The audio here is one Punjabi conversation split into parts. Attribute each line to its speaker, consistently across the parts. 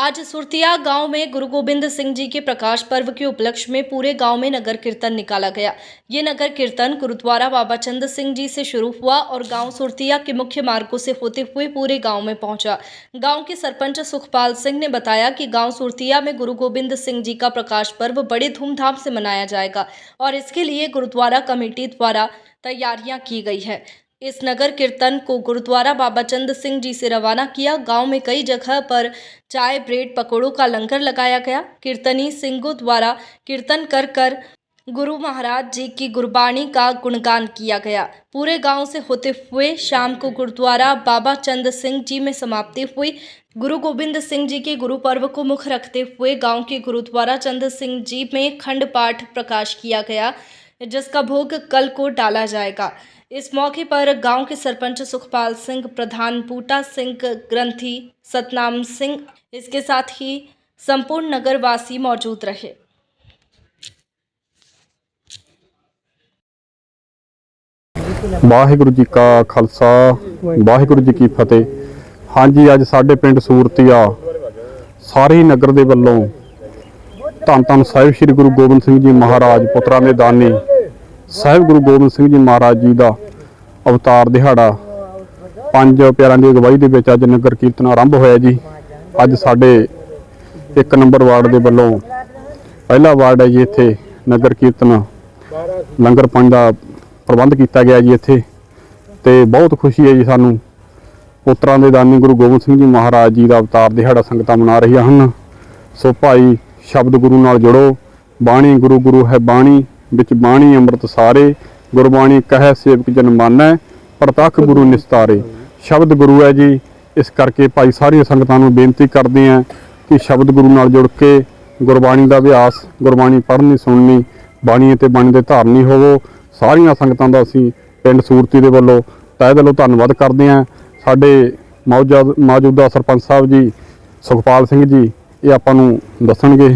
Speaker 1: आज सुरतिया गाँव में गुरु गोबिंद सिंह जी के प्रकाश पर्व के उपलक्ष्य में पूरे गाँव में नगर कीर्तन निकाला गया। ये नगर कीर्तन गुरुद्वारा बाबा चंद सिंह जी से शुरू हुआ और गाँव सुरतिया के मुख्य मार्गों से होते हुए पूरे गाँव में पहुँचा। गाँव के सरपंच सुखपाल सिंह ने बताया कि गाँव सुरतिया में गुरु गोबिंद सिंह जी का प्रकाश पर्व बड़े धूमधाम से मनाया जाएगा और इसके लिए गुरुद्वारा कमेटी द्वारा तैयारियाँ की गई है। इस नगर कीर्तन को गुरुद्वारा बाबा चंद सिंह जी से रवाना किया। गाँव में कई जगह पर चाय, ब्रेड, पकौड़ों का लंगर लगाया गया। कीर्तनी सिंगों द्वारा कीर्तन कर कर गुरु महाराज जी की गुरबाणी का गुणगान किया गया। पूरे गाँव से होते हुए शाम को गुरुद्वारा बाबा चंद सिंह जी में समाप्ति हुई। गुरु गोविंद सिंह जी के गुरु पर्व को मुख रखते हुए गाँव के गुरुद्वारा चंद सिंह जी में खंड पाठ प्रकाश किया गया। जिसका भोग कल को डाला जाएगा इस मौके पर गांव के सरपंच सुखपाल सिंह प्रधान बूटा सिंह ग्रंथी सतनाम सिंह इसके साथ ही संपूर्ण नगरवासी मौजूद रहे
Speaker 2: ਵਾਹਿਗੁਰੂ ਜੀ ਕਾ ਖਾਲਸਾ ਵਾਹਿਗੁਰੂ ਜੀ ਕੀ ਫਤਿਹ ਹਾਂਜੀ ਅੱਜ ਸਾਡੇ ਪਿੰਡ ਸੂਰਤੀਆ ਸਾਰੇ ਹੀ ਨਗਰ ਦੇ ਵੱਲੋਂ ਧੰਨ ਧੰਨ ਸਾਹਿਬ ਸ੍ਰੀ ਗੁਰੂ ਗੋਬਿੰਦ ਸਿੰਘ ਜੀ ਮਹਾਰਾਜ ਪੁੱਤਰਾਂ ਦੇ ਦਾਨੀ ਸਾਹਿਬ ਗੁਰੂ ਗੋਬਿੰਦ ਸਿੰਘ ਜੀ ਮਹਾਰਾਜ ਜੀ ਦਾ ਅਵਤਾਰ ਦਿਹਾੜਾ ਪੰਜ ਪਿਆਰਾਂ ਦੀ ਅਗਵਾਈ ਦੇ ਵਿੱਚ ਅੱਜ ਨਗਰ ਕੀਰਤਨ ਆਰੰਭ ਹੋਇਆ ਜੀ। ਅੱਜ ਸਾਡੇ ਇੱਕ ਨੰਬਰ ਵਾਰਡ ਦੇ ਵੱਲੋਂ ਪਹਿਲਾ ਵਾਰਡ ਹੈ ਜੀ ਇੱਥੇ ਨਗਰ ਕੀਰਤਨ। ਲੰਗਰ ਪਾਣੀ ਦਾ ਪ੍ਰਬੰਧ ਕੀਤਾ ਗਿਆ ਜੀ ਇੱਥੇ ਤੇ ਬਹੁਤ ਖੁਸ਼ੀ ਹੈ ਜੀ ਸਾਨੂੰ। ਪੁੱਤਰਾਂ ਦੇ ਦਾਨੀ ਗੁਰੂ ਗੋਬਿੰਦ ਸਿੰਘ ਜੀ ਮਹਾਰਾਜ ਜੀ ਦਾ ਅਵਤਾਰ ਦਿਹਾੜਾ ਸੰਗਤਾਂ ਮਨਾ ਰਹੀਆਂ ਹਨ। ਸੋ ਭਾਈ ਸ਼ਬਦ ਗੁਰੂ ਨਾਲ ਜੁੜੋ, ਬਾਣੀ ਗੁਰੂ ਗੁਰੂ ਹੈ ਬਾਣੀ। ਵਿੱਚ ਬਾਣੀ ਅੰਮ੍ਰਿਤ ਸਾਰੇ, ਗੁਰਬਾਣੀ ਕਹੈ ਸੇਵਕ ਜਨ ਮਾਨੈ, ਪ੍ਰਤੱਖ ਗੁਰੂ ਨਿਸਤਾਰੇ। ਸ਼ਬਦ ਗੁਰੂ ਹੈ ਜੀ। ਇਸ ਕਰਕੇ ਭਾਈ ਸਾਰੀਆਂ ਸੰਗਤਾਂ ਨੂੰ ਬੇਨਤੀ ਕਰਦੇ ਆਂ ਕਿ ਸ਼ਬਦ ਗੁਰੂ ਨਾਲ ਜੁੜ ਕੇ ਗੁਰਬਾਣੀ ਦਾ ਅਭਿਆਸ, ਗੁਰਬਾਣੀ ਪੜ੍ਹਨੀ, ਸੁਣਨੀ ਬਾਣੀ ਅਤੇ ਬਾਣੀ ਦੇ ਧਾਰਨੀ ਹੋਵੋ। ਸਾਰੀਆਂ ਸੰਗਤਾਂ ਦਾ ਅਸੀਂ ਪਿੰਡ ਸੂਰਤੀ ਦੇ ਵੱਲੋਂ ਤਹਿ ਦਿਲੋਂ ਧੰਨਵਾਦ ਕਰਦੇ ਆਂ ਸਾਡੇ ਮੌਜੂਦਾ ਮੌਜੂਦਾ ਸਰਪੰਚ ਸਾਹਿਬ ਜੀ, ਸੁਖਪਾਲ ਸਿੰਘ ਜੀ, ਇਹ ਆਪਾਂ ਨੂੰ ਦੱਸਣਗੇ।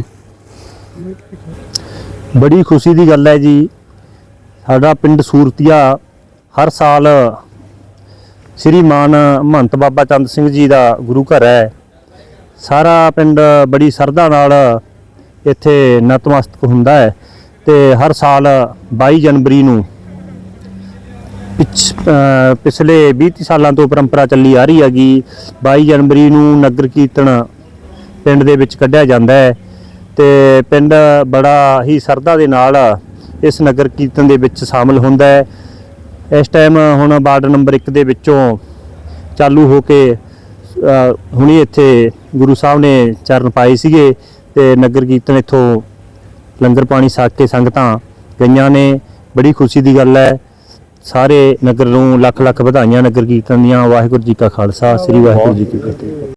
Speaker 3: ਬੜੀ ਖੁਸ਼ੀ ਦੀ ਗੱਲ ਹੈ ਜੀ। ਸਾਡਾ ਪਿੰਡ ਸੂਰਤੀਆ ਹਰ ਸਾਲ ਸ੍ਰੀਮਾਨ ਮਹੰਤ ਬਾਬਾ ਚੰਦ ਸਿੰਘ ਜੀ ਦਾ ਗੁਰੂ ਘਰ ਹੈ। ਸਾਰਾ ਪਿੰਡ ਬੜੀ ਸਰਧਾ ਨਾਲ ਇੱਥੇ ਨਤਮਸਤਕ ਹੁੰਦਾ ਹੈ ਤੇ ਹਰ ਸਾਲ 22 ਜਨਵਰੀ ਨੂੰ ਪਿਛ- ਅਹ, ਪਿਛਲੇ 20 ਸਾਲਾਂ ਤੋਂ ਪਰੰਪਰਾ ਚੱਲੀ ਆ ਰਹੀ ਹੈਗੀ। 22 ਜਨਵਰੀ ਨੂੰ ਨਗਰ ਕੀਰਤਨ ਪਿੰਡ ਦੇ ਵਿੱਚ ਕੱਢਿਆ ਜਾਂਦਾ ਹੈ। ਤੇ ਪਿੰਡ ਬੜਾ ਹੀ ਸਰਦਾ ਦੇ ਨਾਲ ਇਸ ਨਗਰ ਕੀਰਤਨ ਦੇ ਵਿੱਚ ਸ਼ਾਮਲ ਹੁੰਦਾ ਹੈ। ਇਸ ਟਾਈਮ ਹੁਣ ਵਾਰਡ ਨੰਬਰ 1 ਦੇ ਵਿੱਚੋਂ ਚਾਲੂ ਹੋ ਕੇ ਹੁਣੀ ਇੱਥੇ ਗੁਰੂ ਸਾਹਿਬ ਨੇ ਚਰਨ ਪਾਏ ਸੀਗੇ ਤੇ ਨਗਰ ਕੀਰਤਨ ਇੱਥੋਂ ਲੰਗਰ ਪਾਣੀ ਸਾਕ ਕੇ ਸੰਗਤਾਂ ਗਈਆਂ ਨੇ। ਬੜੀ ਖੁਸ਼ੀ ਦੀ ਗੱਲ ਹੈ। ਸਾਰੇ ਨਗਰ ਨੂੰ ਲੱਖ ਲੱਖ ਵਧਾਈਆਂ ਨਗਰ ਕੀਰਤਨ ਦੀਆਂ। ਵਾਹਿਗੁਰੂ ਜੀ ਕਾ ਖਾਲਸਾ, ਸ੍ਰੀ ਵਾਹਿਗੁਰੂ ਜੀ ਕੀ ਫਤਿਹ।